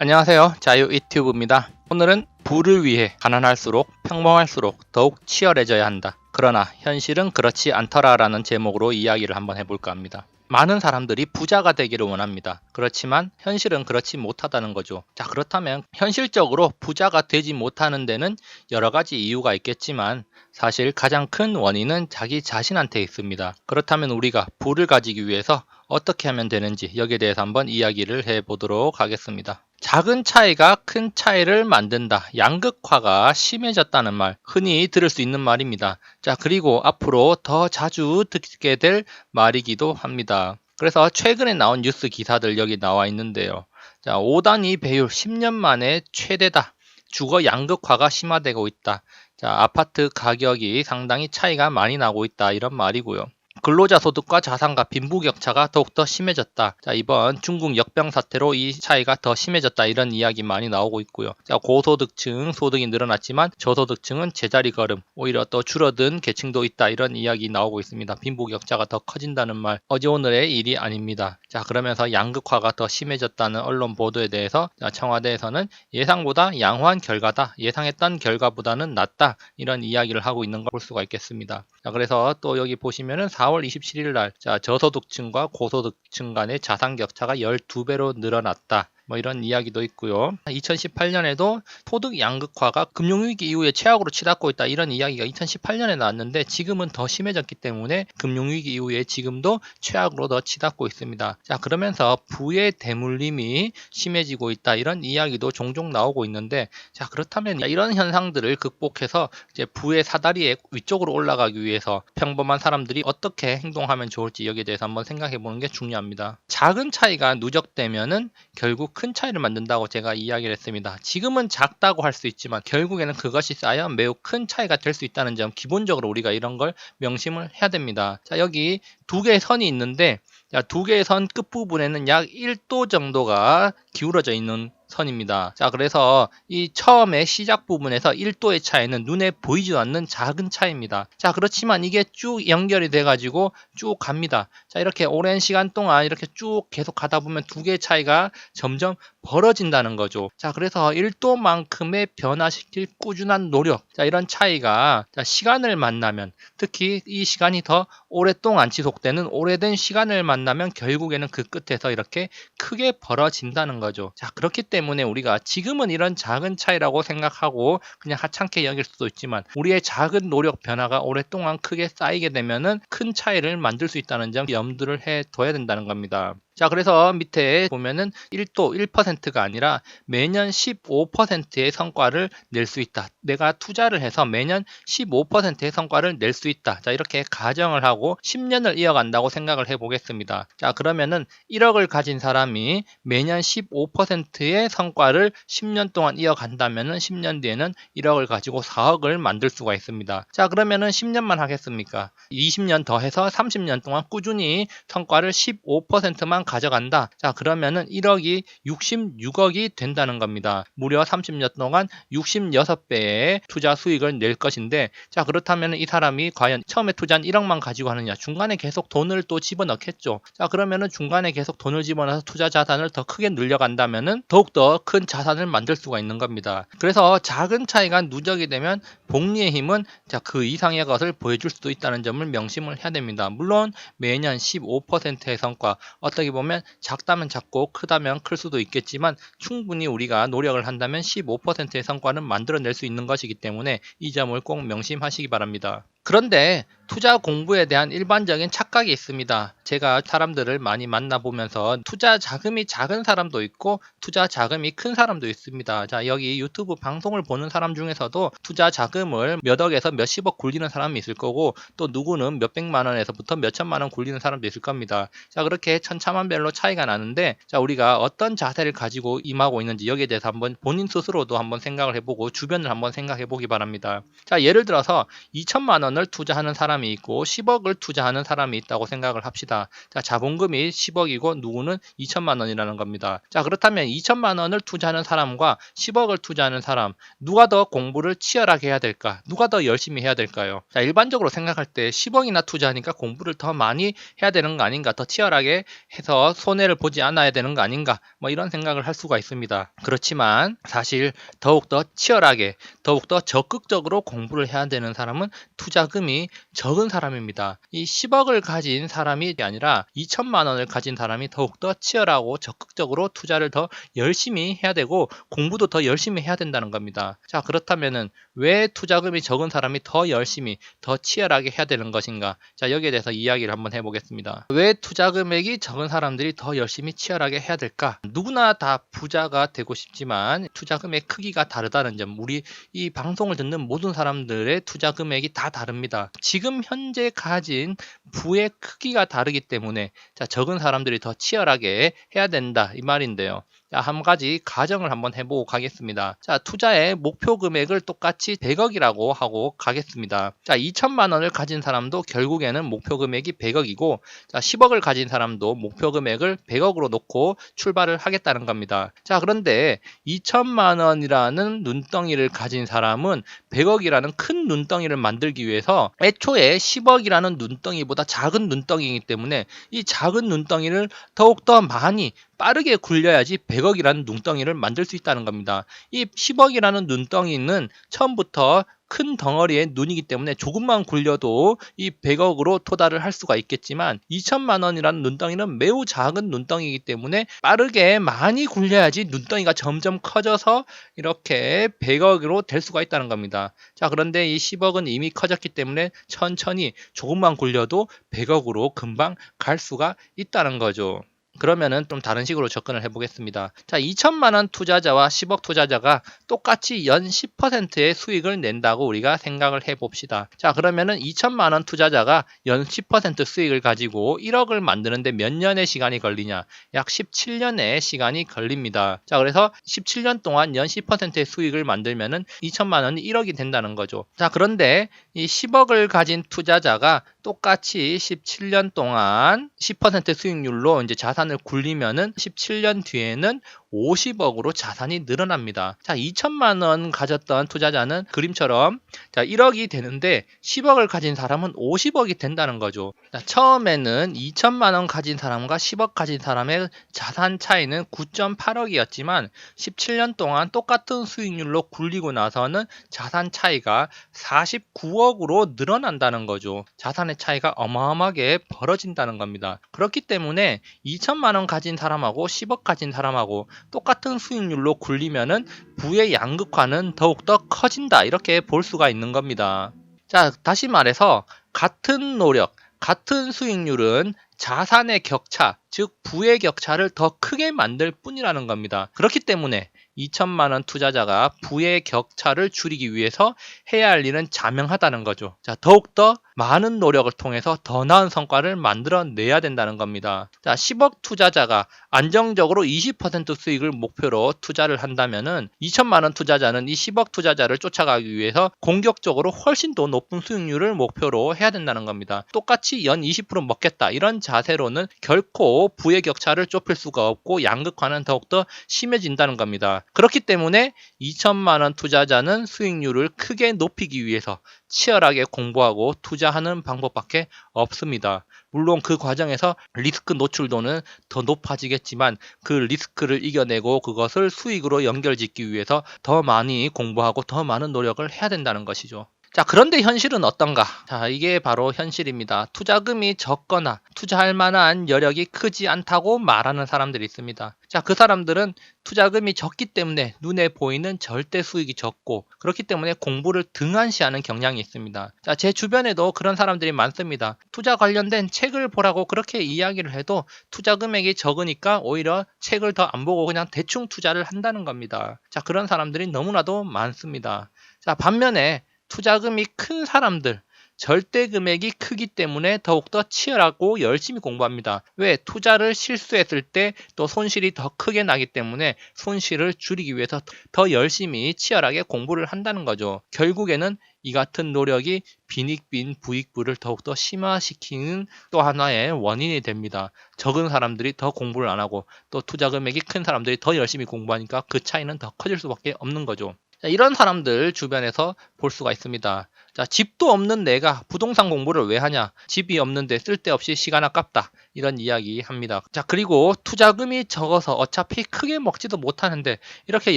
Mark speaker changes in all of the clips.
Speaker 1: 안녕하세요. 자유 유튜브입니다 오늘은 부를 위해 가난할수록 평범할수록 더욱 치열해져야 한다. 그러나 현실은 그렇지 않더라라는 제목으로 이야기를 한번 해볼까 합니다. 많은 사람들이 부자가 되기를 원합니다. 그렇지만 현실은 그렇지 못하다는 거죠. 자, 그렇다면 현실적으로 부자가 되지 못하는 데는 여러 가지 이유가 있겠지만 사실 가장 큰 원인은 자기 자신한테 있습니다. 그렇다면 우리가 부를 가지기 위해서 어떻게 하면 되는지 여기에 대해서 한번 이야기를 해보도록 하겠습니다. 작은 차이가 큰 차이를 만든다. 양극화가 심해졌다는 말, 흔히 들을 수 있는 말입니다. 자, 그리고 앞으로 더 자주 듣게 될 말이기도 합니다. 그래서 최근에 나온 뉴스 기사들 여기 나와 있는데요. 자, 5단위 배율 10년 만에 최대다. 주거 양극화가 심화되고 있다. 자, 아파트 가격이 상당히 차이가 많이 나고 있다. 이런 말이고요. 근로자 소득과 자산과 빈부격차가 더욱더 심해졌다. 자, 이번 중국 역병 사태로 이 차이가 더 심해졌다. 이런 이야기 많이 나오고 있고요. 자, 고소득층 소득이 늘어났지만 저소득층은 제자리 걸음, 오히려 더 줄어든 계층도 있다. 이런 이야기 나오고 있습니다. 빈부격차가 더 커진다는 말, 어제 오늘의 일이 아닙니다. 자, 그러면서 양극화가 더 심해졌다는 언론 보도에 대해서 자, 청와대에서는 예상보다 양호한 결과다. 예상했던 결과보다는 낫다. 이런 이야기를 하고 있는 걸 볼 수가 있겠습니다. 자, 그래서 또 여기 보시면은 4월 4월 27일 날 자, 저소득층과 고소득층 간의 자산 격차가 12배로 늘어났다. 뭐 이런 이야기도 있고요. 2018년에도 소득 양극화가 금융위기 이후에 최악으로 치닫고 있다 이런 이야기가 2018년에 나왔는데 지금은 더 심해졌기 때문에 금융위기 이후에 지금도 최악으로 더 치닫고 있습니다. 자 그러면서 부의 대물림이 심해지고 있다 이런 이야기도 종종 나오고 있는데 자 그렇다면 이런 현상들을 극복해서 이제 부의 사다리의 위쪽으로 올라가기 위해서 평범한 사람들이 어떻게 행동하면 좋을지 여기에 대해서 한번 생각해 보는 게 중요합니다. 작은 차이가 누적되면은 결국 큰 차이를 만든다고 제가 이야기를 했습니다. 지금은 작다고 할 수 있지만 결국에는 그것이 쌓여 매우 큰 차이가 될 수 있다는 점 기본적으로 우리가 이런 걸 명심을 해야 됩니다. 자, 여기 두 개의 선이 있는데 두 개의 선 끝부분에는 약 1도 정도가 기울어져 있는 선입니다. 자, 그래서 이 처음에 시작 부분에서 1도의 차이는 눈에 보이지 않는 작은 차이입니다. 자, 그렇지만 이게 쭉 연결이 돼가지고 쭉 갑니다. 자, 이렇게 오랜 시간 동안 이렇게 쭉 계속 가다 보면 두 개의 차이가 점점 벌어진다는 거죠. 자, 그래서 1도만큼의 변화시킬 꾸준한 노력. 자, 이런 차이가 자, 시간을 만나면 특히 이 시간이 더 오랫동안 지속되는 오래된 시간을 만나면 결국에는 그 끝에서 이렇게 크게 벌어진다는 거죠. 자, 그렇기 때문에 때문에 우리가 지금은 이런 작은 차이라고 생각하고 그냥 하찮게 여길 수도 있지만 우리의 작은 노력 변화가 오랫동안 크게 쌓이게 되면은 큰 차이를 만들 수 있다는 점 염두를 해 둬야 된다는 겁니다. 자, 그래서 밑에 보면은 1도 1%가 아니라 매년 15%의 성과를 낼 수 있다. 내가 투자를 해서 매년 15%의 성과를 낼 수 있다. 자, 이렇게 가정을 하고 10년을 이어간다고 생각을 해 보겠습니다. 자, 그러면은 1억을 가진 사람이 매년 15%의 성과를 10년 동안 이어간다면은 10년 뒤에는 1억을 가지고 4억을 만들 수가 있습니다. 자, 그러면은 10년만 하겠습니까? 20년 더 해서 30년 동안 꾸준히 성과를 15%만 가져간다. 자, 그러면은 1억이 66억이 된다는 겁니다. 무려 30년 동안 66배의 투자 수익을 낼 것인데 자, 그렇다면 이 사람이 과연 처음에 투자한 1억만 가지고 하느냐? 중간에 계속 돈을 또 집어넣겠죠. 자, 그러면은 중간에 계속 돈을 집어넣어서 투자 자산을 더 크게 늘려간다면은 더욱더 큰 자산을 만들 수가 있는 겁니다. 그래서 작은 차이가 누적이 되면 복리의 힘은 자, 그 이상의 것을 보여줄 수도 있다는 점을 명심을 해야 됩니다. 물론 매년 15%의 성과 어떻게 보면 보면 작다면 작고 크다면 클 수도 있겠지만 충분히 우리가 노력을 한다면 15%의 성과는 만들어낼 수 있는 것이기 때문에 이 점을 꼭 명심하시기 바랍니다. 그런데 투자 공부에 대한 일반적인 착각이 있습니다. 제가 사람들을 많이 만나보면서 투자 자금이 작은 사람도 있고 투자 자금이 큰 사람도 있습니다. 자, 여기 유튜브 방송을 보는 사람 중에서도 투자 자금을 몇 억에서 몇십억 굴리는 사람이 있을 거고 또 누구는 몇백만 원에서부터 몇천만 원 굴리는 사람도 있을 겁니다. 자, 그렇게 천차만별로 차이가 나는데 자, 우리가 어떤 자세를 가지고 임하고 있는지 여기에 대해서 한번 본인 스스로도 한번 생각을 해보고 주변을 한번 생각해 보기 바랍니다. 자, 예를 들어서 2천만 원을 투자하는 사람 사람이 있고 10억을 투자하는 사람이 있다고 생각을 합시다. 자, 자본금이 10억이고 누구는 2천만 원이라는 겁니다. 자, 그렇다면 2천만 원을 투자하는 사람과 10억을 투자하는 사람 누가 더 공부를 치열하게 해야 될까? 누가 더 열심히 해야 될까요? 자, 일반적으로 생각할 때 10억이나 투자하니까 공부를 더 많이 해야 되는 거 아닌가? 더 치열하게 해서 손해를 보지 않아야 되는 거 아닌가? 뭐 이런 생각을 할 수가 있습니다. 그렇지만 사실 더욱 더 치열하게 더욱 더 적극적으로 공부를 해야 되는 사람은 투자금이 적 적은 사람입니다. 이 10억을 가진 사람이 아니라 2천만 원을 가진 사람이 더욱더 치열하고 적극적으로 투자를 더 열심히 해야 되고 공부도 더 열심히 해야 된다는 겁니다. 자, 그렇다면은 왜 투자금이 적은 사람이 더 열심히 더 치열하게 해야 되는 것인가? 자, 여기에 대해서 이야기를 한번 해 보겠습니다. 왜 투자 금액이 적은 사람들이 더 열심히 치열하게 해야 될까? 누구나 다 부자가 되고 싶지만 투자 금의 크기가 다르다는 점 우리 이 방송을 듣는 모든 사람들의 투자 금액이 다 다릅니다. 지금 현재 가진 부의 크기가 다르기 때문에 자, 적은 사람들이 더 치열하게 해야 된다 이 말인데요. 자, 한 가지 가정을 한번 해보고 가겠습니다. 자, 투자의 목표 금액을 똑같이 100억이라고 하고 가겠습니다. 자, 2천만 원을 가진 사람도 결국에는 목표 금액이 100억이고, 자, 10억을 가진 사람도 목표 금액을 100억으로 놓고 출발을 하겠다는 겁니다. 자, 그런데 2천만 원이라는 눈덩이를 가진 사람은 100억이라는 큰 눈덩이를 만들기 위해서 애초에 10억이라는 눈덩이보다 작은 눈덩이이기 때문에 이 작은 눈덩이를 더욱더 많이 빠르게 굴려야지 100억이라는 눈덩이를 만들 수 있다는 겁니다. 이 10억이라는 눈덩이는 처음부터 큰 덩어리의 눈이기 때문에 조금만 굴려도 이 100억으로 토달을 할 수가 있겠지만 2천만 원이라는 눈덩이는 매우 작은 눈덩이이기 때문에 빠르게 많이 굴려야지 눈덩이가 점점 커져서 이렇게 100억으로 될 수가 있다는 겁니다. 자 그런데 이 10억은 이미 커졌기 때문에 천천히 조금만 굴려도 100억으로 금방 갈 수가 있다는 거죠. 그러면은 좀 다른 식으로 접근을 해보겠습니다. 자, 2천만 원 투자자와 10억 투자자가 똑같이 연 10%의 수익을 낸다고 우리가 생각을 해봅시다. 자, 그러면은 2천만 원 투자자가 연 10% 수익을 가지고 1억을 만드는데 몇 년의 시간이 걸리냐? 약 17년의 시간이 걸립니다. 자, 그래서 17년 동안 연 10%의 수익을 만들면은 2천만 원이 1억이 된다는 거죠. 자, 그런데 이 10억을 가진 투자자가 똑같이 17년 동안 10% 수익률로 이제 자산을 굴리면은 17년 뒤에는 50억으로 자산이 늘어납니다. 자, 2천만 원 가졌던 투자자는 그림처럼 자, 1억이 되는데 10억을 가진 사람은 50억이 된다는 거죠. 자, 처음에는 2천만 원 가진 사람과 10억 가진 사람의 자산 차이는 9.8억이었지만 17년 동안 똑같은 수익률로 굴리고 나서는 자산 차이가 49억으로 늘어난다는 거죠. 자산의 차이가 어마어마하게 벌어진다는 겁니다. 그렇기 때문에 2천만 원 가진 사람하고 10억 가진 사람하고 똑같은 수익률로 굴리면은 부의 양극화는 더욱더 커진다. 이렇게 볼 수가 있는 겁니다. 자, 다시 말해서 같은 노력, 같은 수익률은 자산의 격차, 즉 부의 격차를 더 크게 만들 뿐이라는 겁니다. 그렇기 때문에 2천만 원 투자자가 부의 격차를 줄이기 위해서 해야 할 일은 자명하다는 거죠. 자, 더욱더 많은 노력을 통해서 더 나은 성과를 만들어내야 된다는 겁니다. 자, 10억 투자자가 안정적으로 20% 수익을 목표로 투자를 한다면 2천만 원 투자자는 이 10억 투자자를 쫓아가기 위해서 공격적으로 훨씬 더 높은 수익률을 목표로 해야 된다는 겁니다. 똑같이 연 20% 먹겠다 이런 자세로는 결코 부의 격차를 좁힐 수가 없고 양극화는 더욱더 심해진다는 겁니다. 그렇기 때문에 2천만 원 투자자는 수익률을 크게 높이기 위해서 치열하게 공부하고 투자하는 방법밖에 없습니다. 물론 그 과정에서 리스크 노출도는 더 높아지겠지만 그 리스크를 이겨내고 그것을 수익으로 연결짓기 위해서 더 많이 공부하고 더 많은 노력을 해야 된다는 것이죠. 자, 그런데 현실은 어떤가? 자, 이게 바로 현실입니다. 투자금이 적거나 투자할 만한 여력이 크지 않다고 말하는 사람들이 있습니다. 자, 그 사람들은 투자금이 적기 때문에 눈에 보이는 절대 수익이 적고 그렇기 때문에 공부를 등한시하는 경향이 있습니다. 자, 제 주변에도 그런 사람들이 많습니다. 투자 관련된 책을 보라고 그렇게 이야기를 해도 투자 금액이 적으니까 오히려 책을 더 안 보고 그냥 대충 투자를 한다는 겁니다. 자, 그런 사람들이 너무나도 많습니다. 자, 반면에 투자금이 큰 사람들, 절대 금액이 크기 때문에 더욱더 치열하고 열심히 공부합니다. 왜? 투자를 실수했을 때 또 손실이 더 크게 나기 때문에 손실을 줄이기 위해서 더 열심히 치열하게 공부를 한다는 거죠. 결국에는 이 같은 노력이 빈익빈 부익부를 더욱더 심화시키는 또 하나의 원인이 됩니다. 적은 사람들이 더 공부를 안 하고 또 투자 금액이 큰 사람들이 더 열심히 공부하니까 그 차이는 더 커질 수밖에 없는 거죠. 자, 이런 사람들 주변에서 볼 수가 있습니다. 자, 집도 없는 내가 부동산 공부를 왜 하냐? 집이 없는데 쓸데없이 시간 아깝다. 이런 이야기 합니다. 자, 그리고 투자금이 적어서 어차피 크게 먹지도 못하는데 이렇게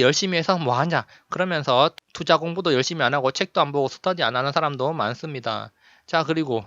Speaker 1: 열심히 해서 뭐 하냐? 그러면서 투자 공부도 열심히 안 하고 책도 안 보고 스터디 안 하는 사람도 많습니다. 자, 그리고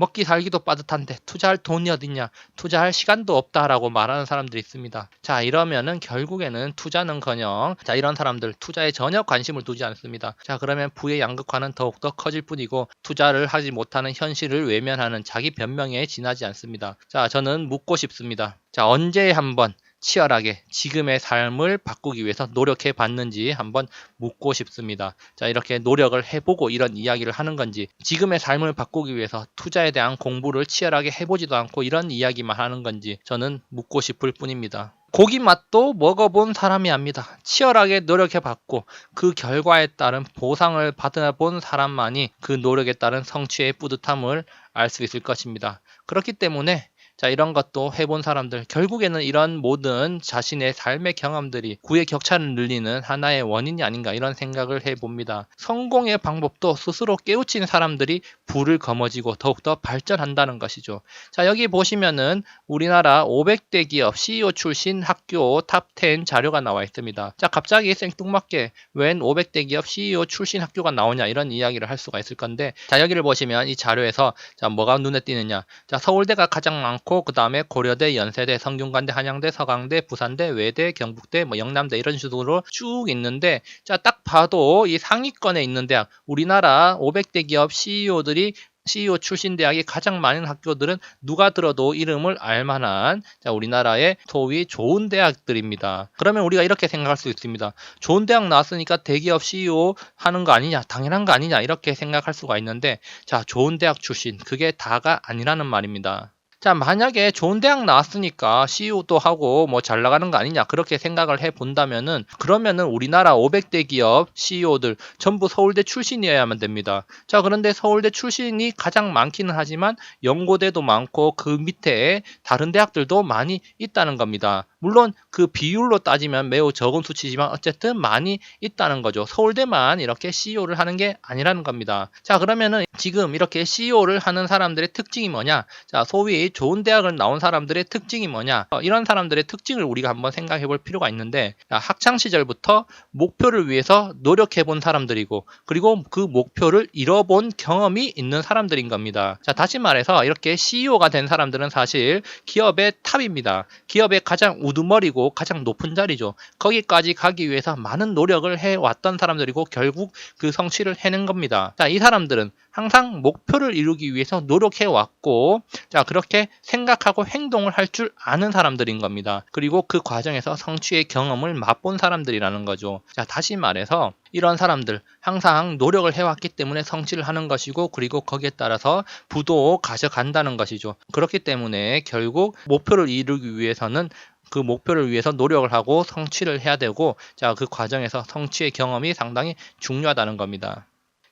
Speaker 1: 먹기 살기도 빠듯한데 투자할 돈이 어딨냐, 투자할 시간도 없다라고 말하는 사람들이 있습니다. 자, 이러면은 결국에는 투자는커녕 자 이런 사람들 투자에 전혀 관심을 두지 않습니다. 자, 그러면 부의 양극화는 더욱더 커질 뿐이고 투자를 하지 못하는 현실을 외면하는 자기 변명에 지나지 않습니다. 자, 저는 묻고 싶습니다. 자, 언제 한번 치열하게 지금의 삶을 바꾸기 위해서 노력해 봤는지 한번 묻고 싶습니다. 자, 이렇게 노력을 해보고 이런 이야기를 하는 건지, 지금의 삶을 바꾸기 위해서 투자에 대한 공부를 치열하게 해보지도 않고 이런 이야기만 하는 건지 저는 묻고 싶을 뿐입니다. 고기 맛도 먹어본 사람이 압니다. 치열하게 노력해봤고 그 결과에 따른 보상을 받아본 사람만이 그 노력에 따른 성취의 뿌듯함을 알 수 있을 것입니다. 그렇기 때문에 자, 이런 것도 해본 사람들, 결국에는 이런 모든 자신의 삶의 경험들이 구의 격차를 늘리는 하나의 원인이 아닌가 이런 생각을 해봅니다. 성공의 방법도 스스로 깨우친 사람들이 부를 거머쥐고 더욱더 발전한다는 것이죠. 자, 여기 보시면은 우리나라 500대 기업 CEO 출신 학교 탑10 자료가 나와 있습니다. 자, 갑자기 생뚱맞게 웬 500대 기업 CEO 출신 학교가 나오냐 이런 이야기를 할 수가 있을 건데 자, 여기를 보시면 이 자료에서 자, 뭐가 눈에 띄느냐. 자, 서울대가 가장 많고 그고그 다음에 고려대, 연세대, 성균관대, 한양대, 서강대, 부산대, 외대, 경북대, 뭐 영남대 이런 식으로 쭉 있는데 자 딱 봐도 이 상위권에 있는 대학 우리나라 500대 기업 CEO들이 CEO 출신 대학이 가장 많은 학교들은 누가 들어도 이름을 알만한 우리나라의 소위 좋은 대학들입니다. 그러면 우리가 이렇게 생각할 수 있습니다. 좋은 대학 나왔으니까 대기업 CEO 하는 거 아니냐, 당연한 거 아니냐 이렇게 생각할 수가 있는데, 자 좋은 대학 출신 그게 다가 아니라는 말입니다. 자, 만약에 좋은 대학 나왔으니까 CEO도 하고 뭐 잘 나가는 거 아니냐 그렇게 생각을 해 본다면은 그러면은 우리나라 500대 기업 CEO들 전부 서울대 출신이어야만 됩니다. 자, 그런데 서울대 출신이 가장 많기는 하지만 연고대도 많고 그 밑에 다른 대학들도 많이 있다는 겁니다. 물론 그 비율로 따지면 매우 적은 수치지만 어쨌든 많이 있다는 거죠. 서울대만 이렇게 CEO를 하는 게 아니라는 겁니다. 자, 그러면은 지금 이렇게 CEO를 하는 사람들의 특징이 뭐냐? 자, 소위 좋은 대학을 나온 사람들의 특징이 뭐냐 어, 이런 사람들의 특징을 우리가 한번 생각해 볼 필요가 있는데 아, 학창 시절부터 목표를 위해서 노력해 본 사람들이고 그리고 그 목표를 잃어본 경험이 있는 사람들인 겁니다 자 다시 말해서 이렇게 CEO가 된 사람들은 사실 기업의 탑입니다 기업의 가장 우두머리고 가장 높은 자리죠 거기까지 가기 위해서 많은 노력을 해왔던 사람들이고 결국 그 성취를 해낸 겁니다 자이 사람들은 항상 목표를 이루기 위해서 노력해 왔고 자 그렇게 생각하고 행동을 할 줄 아는 사람들인 겁니다. 그리고 그 과정에서 성취의 경험을 맛본 사람들이라는 거죠. 자 다시 말해서 이런 사람들 항상 노력을 해왔기 때문에 성취를 하는 것이고 그리고 거기에 따라서 부도 가져간다는 것이죠. 그렇기 때문에 결국 목표를 이루기 위해서는 그 목표를 위해서 노력을 하고 성취를 해야 되고 자그 과정에서 성취의 경험이 상당히 중요하다는 겁니다.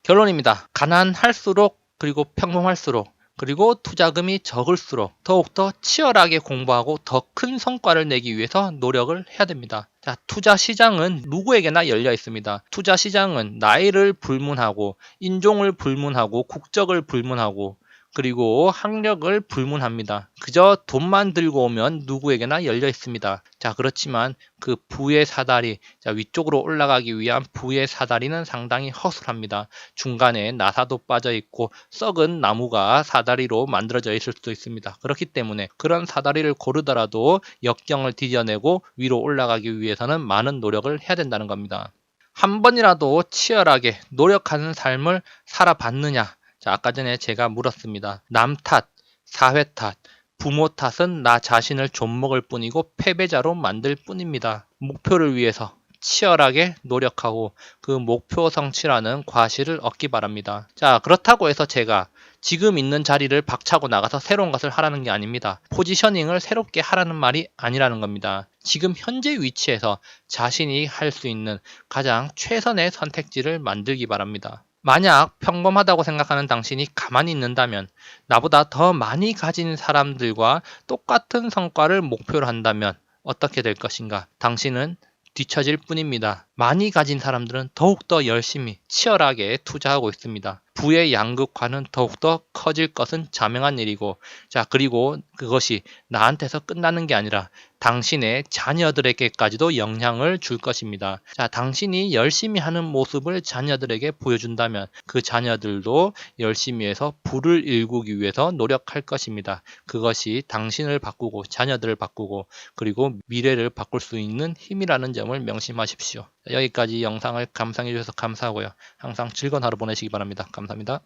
Speaker 1: 결론입니다. 가난할수록 그리고 평범할수록 그리고 투자금이 적을수록 더욱더 치열하게 공부하고 더 큰 성과를 내기 위해서 노력을 해야 됩니다. 자, 투자 시장은 누구에게나 열려 있습니다. 투자 시장은 나이를 불문하고 인종을 불문하고 국적을 불문하고 그리고 학력을 불문합니다. 그저 돈만 들고 오면 누구에게나 열려 있습니다. 자, 그렇지만 그 부의 사다리, 자, 위쪽으로 올라가기 위한 부의 사다리는 상당히 허술합니다. 중간에 나사도 빠져 있고 썩은 나무가 사다리로 만들어져 있을 수도 있습니다. 그렇기 때문에 그런 사다리를 고르더라도 역경을 뒤져내고 위로 올라가기 위해서는 많은 노력을 해야 된다는 겁니다. 한 번이라도 치열하게 노력하는 삶을 살아봤느냐? 자, 아까 전에 제가 물었습니다. 남 탓, 사회 탓, 부모 탓은 나 자신을 좀먹을 뿐이고 패배자로 만들 뿐입니다. 목표를 위해서 치열하게 노력하고 그 목표 성취라는 과실을 얻기 바랍니다. 자, 그렇다고 해서 제가 지금 있는 자리를 박차고 나가서 새로운 것을 하라는 게 아닙니다. 포지셔닝을 새롭게 하라는 말이 아니라는 겁니다. 지금 현재 위치에서 자신이 할 수 있는 가장 최선의 선택지를 만들기 바랍니다. 만약 평범하다고 생각하는 당신이 가만히 있는다면, 나보다 더 많이 가진 사람들과 똑같은 성과를 목표로 한다면 어떻게 될 것인가? 당신은 뒤처질 뿐입니다. 많이 가진 사람들은 더욱더 열심히 치열하게 투자하고 있습니다. 부의 양극화는 더욱더 커질 것은 자명한 일이고, 자, 그리고 그것이 나한테서 끝나는 게 아니라 당신의 자녀들에게까지도 영향을 줄 것입니다. 자, 당신이 열심히 하는 모습을 자녀들에게 보여준다면 그 자녀들도 열심히 해서 부를 일구기 위해서 노력할 것입니다. 그것이 당신을 바꾸고 자녀들을 바꾸고 그리고 미래를 바꿀 수 있는 힘이라는 점을 명심하십시오. 여기까지 영상을 감상해 주셔서 감사하고요. 항상 즐거운 하루 보내시기 바랍니다. 감사합니다.